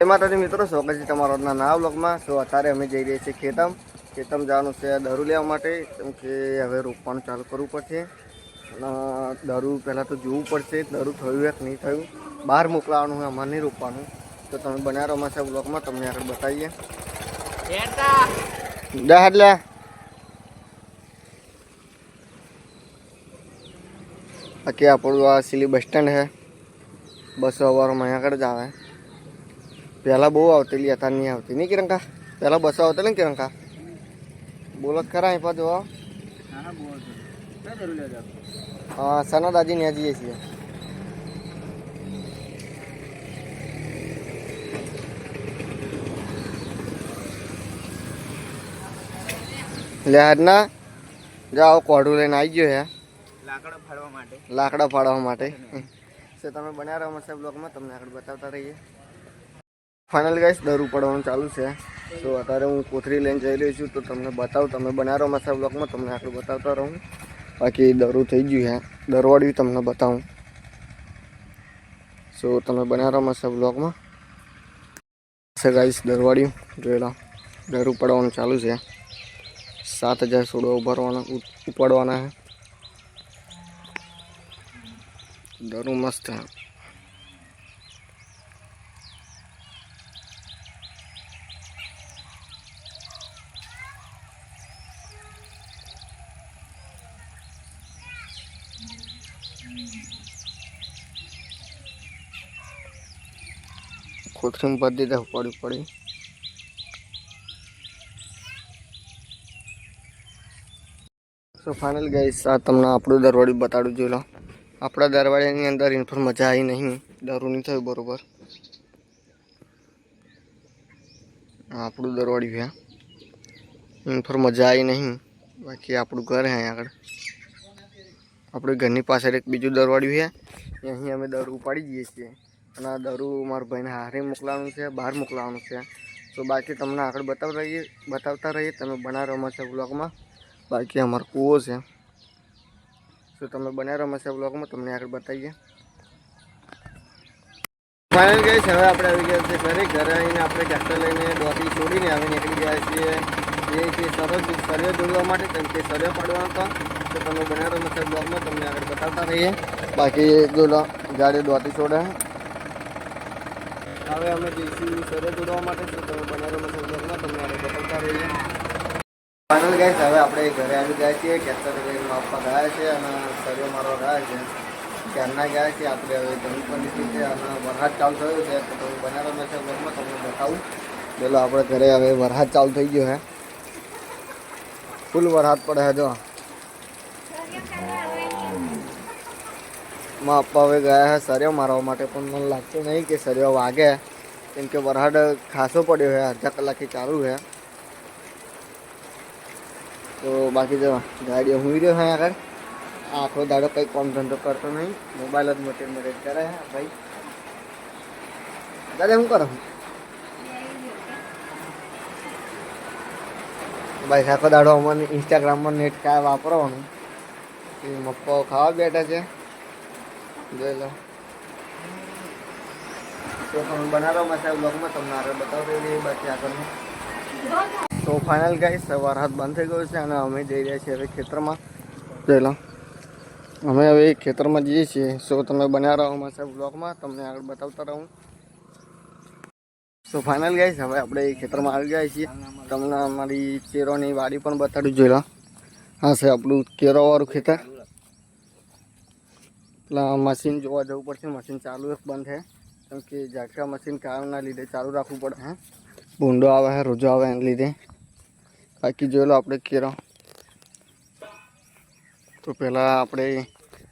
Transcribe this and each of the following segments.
જય માતાજી મિત્રો સ્વાગત છે તમારો નવા બ્લોગમાં સો અત્યારે અમે જઈ રહ્યા છીએ ખેતમ ખેતમ જવાનું છે દરું લેવા માટે કેમ કે હવે રોપવાનું ચાલુ કરવું પડશે અને પહેલાં તો જોવું પડશે દરું થયું કે નહીં થયું બહાર મોકલાવાનું હોય અમારે નહીં રોપવાનું તો તમે બનાવ અમારા સાહેબ બ્લોગમાં તમને આગળ બતાવીએ એટલે બાકી આપણું આ સિલી બસ સ્ટેન્ડ હે બસો અવારમાં અહીંયા આગળ જ આવે પહેલાં બહુ આવતી હતા નહીં આવતી નહીં કિરણકા પહેલાં બસો આવતા ને કિરણકા બોલો ખરા એ પાછો હા સના દાદી ત્યાં જઈએ છીએ લે આજના જાઓ કોઢું લઈને આવી ગયો હે લાકડા ફાડવા માટે લાકડા ફાડવા માટે તમે બનાવ રહો અમારા બ્લોગમાં તમને આગળ બતાવતા રહીએ फाइनली गाइस डहरू पडवण चालू छे सो अठारे હું કોતરી લેન જઈ રહ્યો છું તો તમને બતાઉ તમને બનારો મસા વ્લોગમાં તમને આખું બતાવતો રહું બાકી ડરુ થઈ ગઈ છે દરવાડી તમને બતાઉ સો તમને બનારો મસા વ્લોગમાં गाइस દરવાડી જોયેલા ડરુ पडवण चालू छे 7160 ભરવાનો ઉત પાડવાનો છે ડરુ મસ્ત છે ખોક થમ બત દેતો પડ પડે તો ફાઇનલ ગાઈસ આ તમ ના આપડું દરવાડું બતાડું જોલો આપડા દરવાડા ની અંદર ઇન્ફોર્મ મજા આઈ નહીં ડરું ની થાય બરોબર આ આપડું દરવાડું હે ઇન્ફોર્મ મજા આઈ નહીં બાકી આપડું ઘર હે આગર આપડે ઘર ની પાછળ એક બીજું દરવાડું હે એ અહીં અમે દરું પાડી દીય છે karena daru marbain hari muklang sih bahar muklang sih so baki temen akar batal lagi batal tar lagi temen benar rumah saya bulu aku mah baki yang markus ya so temen benar rumah saya bulu aku mah temen akar batal ya final guys hari apa lagi guys hari karena ini apa lagi kita lagi nih dua tiga sore nih agak nyekli guys sih ये के सरोज सरोज दुर्गा माटे तम के सरोज पड़वा तो तो तुम बने रहो मतलब ब्लॉग में तुमने अगर बताता रहिए बाकी दुला गाड़ी दुआती छोड़े हैं હવે અમે જઈશું સરે દોડવા માટે તો તમે બનારો મસાલા તમને આગળ બતાવતા રહીએ ફાઇનલ ગાઈસ હવે આપણે ઘરે આવી ગયા છીએ ખેતર માપવા ગયા છે અને સરે મારવા ગયા છે ત્યારના ગયા છે આપણે હવે જમીન પણ છે અને વરસાદ ચાલુ થયો છે તો તમે બનારો મસાલા તમને બતાવું પેલો આપણે ઘરે હવે વરસાદ ચાલુ થઈ ગયો હે ફૂલ વરસાદ પડે હે જો માં આપવા હવે ગયા છે સરિયો મારવા માટે પણ મને લાગતું નહીં કે સરિયો વાગે કેમ કે વરસાદ ખાસો પડ્યો છે અડધા કલાકથી ચાલુ છે તો બાકી જો ગાડીઓ હું રહ્યો છે આગળ આખો દાડો કંઈ કામ ધંધો કરતો નહીં મોબાઈલ જ મોટી મદદ કરે છે ભાઈ દાદા શું કરો ભાઈ આખો દાડો અમને ઇન્સ્ટાગ્રામમાં નેટ કાંઈ વાપરવાનું મપ્પાઓ ખાવા બેઠા છે જોઈ લો તો તમે બનાવો મસાલા બ્લોગમાં તમને આગળ બતાવતો એ બાકી આગળનું તો ફાઇનલ ગાઈ સવાર હાથ બંધ થઈ ગયો છે અને અમે જઈ રહ્યા છીએ હવે ખેતરમાં જોઈ લો અમે હવે ખેતરમાં જઈએ છીએ સો તમે બન્યા રહો અમારા બ્લોગમાં તમને આગળ બતાવતા રહું સો ફાઇનલ ગાઈસ હવે આપણે ખેતરમાં આવી ગયા છીએ તમને અમારી ચેરોની વાડી પણ બતાડું જોયેલા હા સાહેબ આપણું કેરોવાળું ખેતર એટલે મશીન જોવા જવું પડશે મશીન ચાલુ એક બંધ છે કેમ કે ઝાટકા મશીન કામના લીધે ચાલુ રાખવું પડે હે ભૂંડો આવે હે રોજો આવે એના લીધે બાકી જોયેલો આપણે કેરો તો પહેલાં આપણે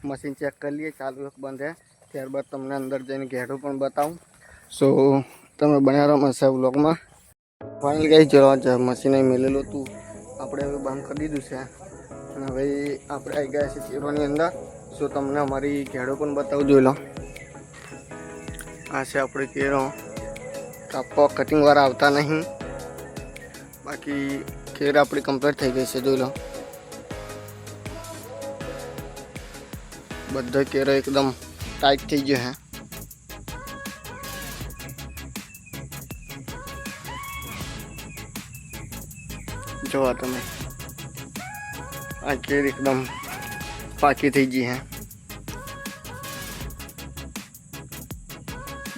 મશીન ચેક કરી લઈએ ચાલુ એક બંધ છે ત્યારબાદ તમને અંદર જઈને ઘેડું પણ બતાવું સો તમે બન્યા રહો મારા બ્લોગમાં ફાઇનલ ગઈ જો મશીને મેલેલું હતું આપણે હવે બંધ કરી દીધું છે અને હવે આપણે આવી ગયા છીએ કેરોની અંદર सो तमने अमारी घेड़ो पण बताव जो लो आसे आपणे केरो कापो कटिंग वाला आवता नहीं बाकी केर आपणी कंप्लीट थई गई छे जो लो बद्ध केरो एकदम टाइट थई गयो है जो आ तमे आ केर एकदम पाकी थी जी हाँ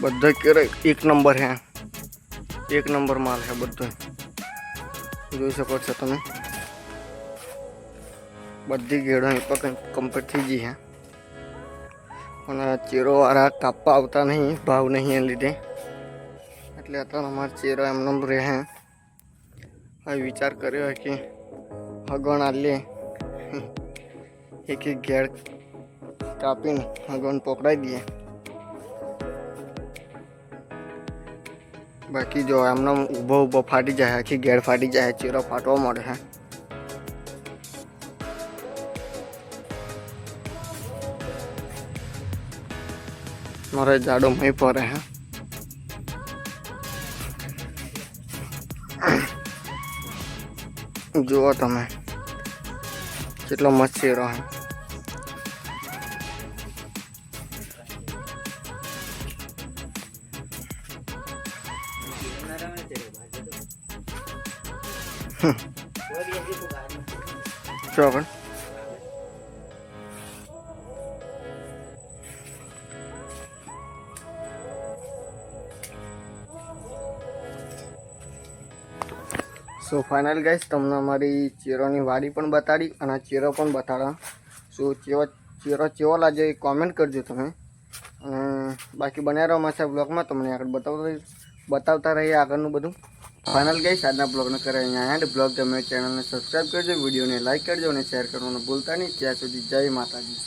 बदे एक नंबर है एक नंबर माल है बद सको ते बदी गेड़ कम्पेट थी जी हाँ चेरो वाला कापा आता नहीं भाव नहीं लीधे एट अत्या चेरो एम नम हैं हाँ विचार कर हगण आ एक एक गियर का पिन हम पकड़ाई दिए बाकी जो है हमने उबो उबो फाटी जाए कि गियर फाटी जाए चेरा फाटो मर तो है मरे जाडो में पड़े है जो तमें कितना मस्त चेहरा है Trovan. सो फाइनल गाइस तमने अमारी चेरो वारी पण बताडी अने चेरो पण बताडा सो चेवो चेरो चेवो लाजे कमेंट करजो तमे बाकी बन्या रहो मासा ब्लॉग मा तमने आगळ बतावता बतावता रही बधुं ફાઇનલ ગઈ આજના બ્લોગને કરે અહીંયા એન્ડ બ્લોગ તમે ચેનલને સબસ્ક્રાઈબ કરજો વિડીયોને લાઇક કરજો અને શેર કરવાનું ભૂલતા નહીં ત્યાં સુધી જય માતાજી